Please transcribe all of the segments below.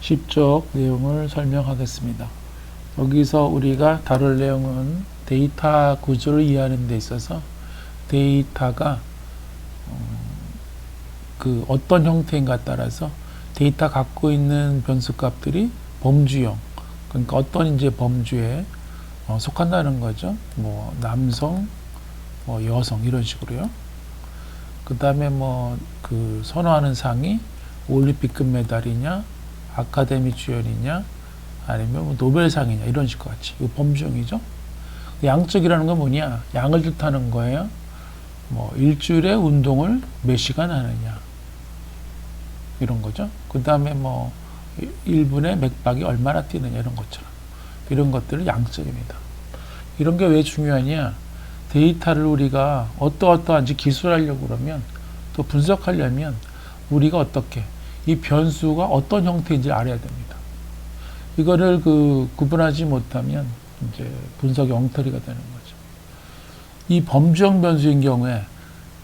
10쪽 내용을 설명하겠습니다. 여기서 우리가 다룰 내용은 데이터 구조를 이해하는 데 있어서 데이터가 어, 그 어떤 형태인가 따라서 데이터 갖고 있는 변수 값들이 범주형 그러니까 어떤 이제 범주에 어, 속한다는 거죠. 뭐 남성, 뭐 여성 이런 식으로요. 그 다음에 뭐 그 선호하는 상이 올림픽 금메달이냐, 아카데미 주연이냐, 아니면 뭐 노벨상이냐 이런 식과 같이 이 범주형이죠. 양적이라는 건 뭐냐? 양을 뜻하는 거예요. 뭐 일주일에 운동을 몇 시간 하느냐 이런 거죠. 그 다음에 뭐 1분에 맥박이 얼마나 뛰느냐 이런 것처럼 이런 것들을 양적입니다. 이런 게 왜 중요하냐? 데이터를 우리가 어떠어떠한지 기술하려고 그러면 또 분석하려면 우리가 어떻게 이 변수가 어떤 형태인지 알아야 됩니다. 이거를 그 구분하지 못하면 이제 분석이 엉터리가 되는 거죠. 이 범주형 변수인 경우에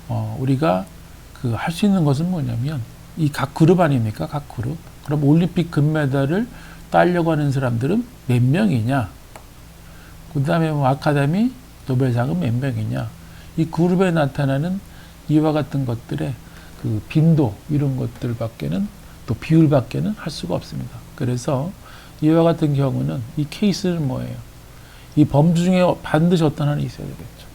어 우리가 그 할 수 있는 것은 뭐냐면 이 각 그룹 아닙니까? 각 그룹. 그럼 올림픽 금메달을 따려고 하는 사람들은 몇 명이냐? 그 다음에 뭐 아카데미 노벨상은 몇 명이냐? 이 그룹에 나타나는 이와 같은 것들의 그 빈도 이런 것들밖에는 또 비율밖에는 할 수가 없습니다. 그래서 이와 같은 경우는 이 케이스는 뭐예요? 이 범주 중에 반드시 어떤 하나 있어야 되겠죠.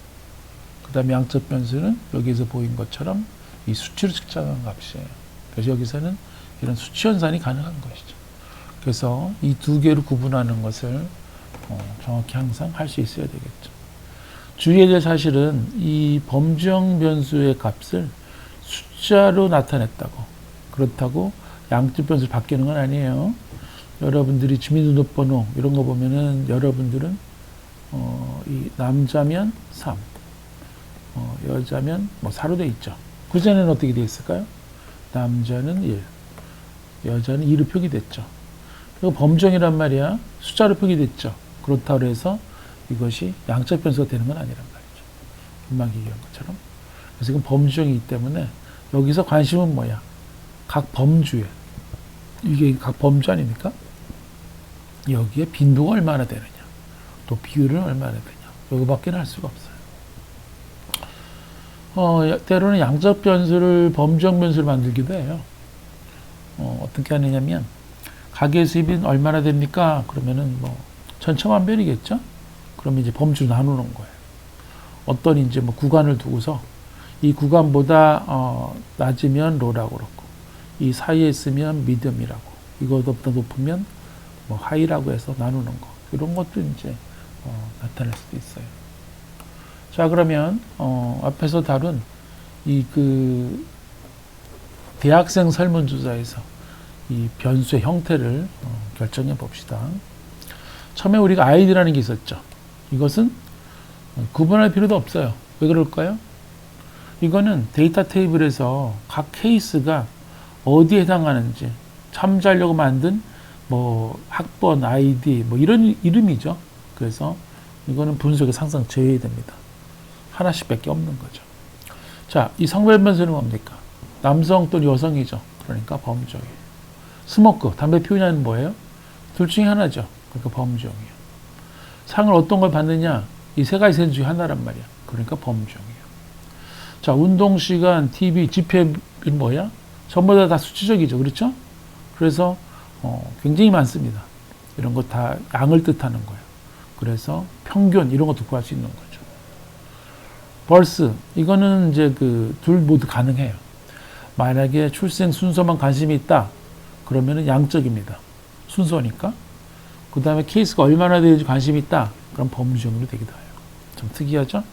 그 다음에 양적 변수는 여기서 보인 것처럼 이 수치로 측정한 값이에요. 그래서 여기서는 이런 수치 연산이 가능한 것이죠. 그래서 이 두 개로 구분하는 것을 어, 정확히 항상 할 수 있어야 되겠죠. 주의해야 될 사실은 이 범주형 변수의 값을 숫자로 나타냈다고 그렇다고 양적 변수를 바뀌는 건 아니에요. 여러분들이 주민등록번호 이런 거 보면은 여러분들은 어, 이 남자면 3, 어, 여자면 뭐 4로 돼 있죠. 그 전에는 어떻게 돼 있을까요? 남자는 1, 여자는 2로 표기됐죠. 그리고 범정이란 말이야. 숫자로 표기됐죠. 그렇다고 해서 이것이 양적 변수가 되는 건 아니란 말이죠. 금방 얘기한 것처럼. 그래서 이건 범주형이기 때문에 여기서 관심은 뭐야? 각 범주에 이게 각 범주 아닙니까? 여기에 빈도가 얼마나 되느냐, 또 비율은 얼마나 되냐, 여기밖에 할 수가 없어요. 어, 때로는 양적 변수를 범주형 변수를 만들기도 해요. 어, 어떻게 하느냐면 가계 수입이 얼마나 됩니까? 그러면은 뭐 천차만별이겠죠. 그러면 이제 범주로 나누는 거예요. 어떤 이제 뭐 구간을 두고서 이 구간보다 어, 낮으면 로라고 그렇고 이 사이에 있으면 미디엄이라고 이거보다 높으면 뭐 하이라고 해서 나누는 거 이런 것도 이제 어, 나타날 수도 있어요. 자 그러면 어, 앞에서 다룬 이 그 대학생 설문조사에서 이 변수의 형태를 어, 결정해 봅시다. 처음에 우리가 아이디라는 게 있었죠. 이것은 구분할 필요도 없어요. 왜 그럴까요? 이거는 데이터 테이블에서 각 케이스가 어디에 해당하는지 참조하려고 만든 뭐 학번, 아이디 뭐 이런 이름이죠. 그래서 이거는 분석에 항상 제외해야 됩니다. 하나씩밖에 없는 거죠. 자, 이 성별 변수는 뭡니까? 남성 또는 여성이죠. 그러니까 범주형이에요. 스모크, 담배 피우냐는 뭐예요? 둘 중에 하나죠. 그러니까 범주형이에요. 상을 어떤 걸 받느냐? 이 세 가지 중에 하나란 말이야. 그러니까 범주형이에요. 자, 운동 시간, TV, 집회는 뭐야? 전부 다, 다 수치적이죠. 그렇죠? 그래서 어, 굉장히 많습니다. 이런 거 다 양을 뜻하는 거예요. 그래서 평균 이런 것도 구할 수 있는 거죠. 벌스 이거는 이제 그 둘 모두 가능해요. 만약에 출생 순서만 관심이 있다. 그러면은 양적입니다. 순서니까. 그 다음에 케이스가 얼마나 되는지 관심이 있다. 그럼 범주형으로 되기도 해요. 좀 특이하죠?